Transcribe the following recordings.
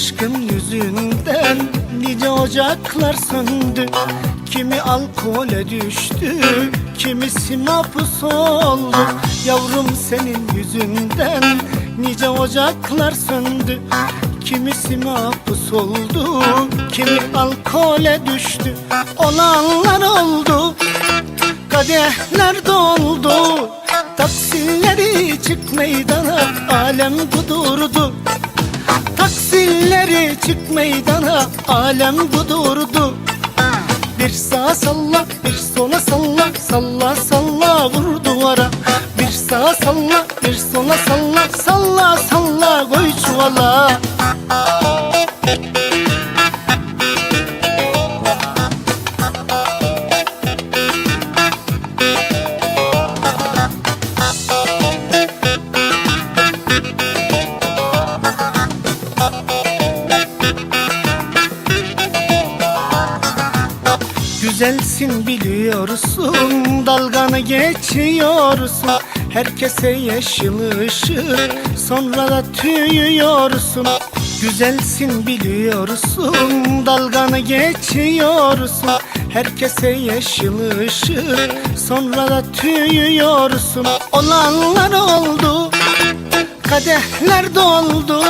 Aşkın yüzünden nice ocaklar söndü Kimi alkole düştü, kimisi mapus oldu Yavrum senin yüzünden nice ocaklar söndü. Kimisi mahpus oldu, kimi alkole düştü. Olanlar oldu, kadehler doldu. Taksilleri çık meydana, alem kudurdu. Taksilleri çık meydana alem kudurdu salla bir sola salla Salla salla vur duvara. Bir sağa salla bir sola salla Salla salla koy çuvala Güzelsin biliyorsun. Dalganı geçiyorsun. Herkese yeşil ışık Sonra da tüyüyorsun. Güzelsin biliyorsun. Dalganı geçiyorsun. Herkese yeşil ışık Sonra da tüyüyorsun. Olanlar oldu Kadehler doldu.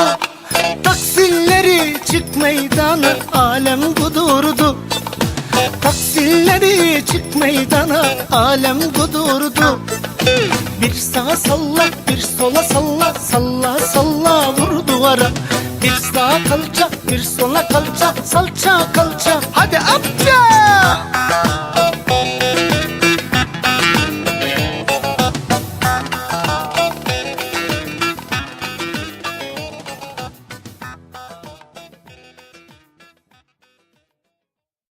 Taksilleri çık meydana Alem kudurdu Taksilleri çık meydana alem kudurdu. Bir sağa salla bir sola salla Salla salla vur duvara. Bir sağa kalça bir sola kalça Salça kalça. Hadi amca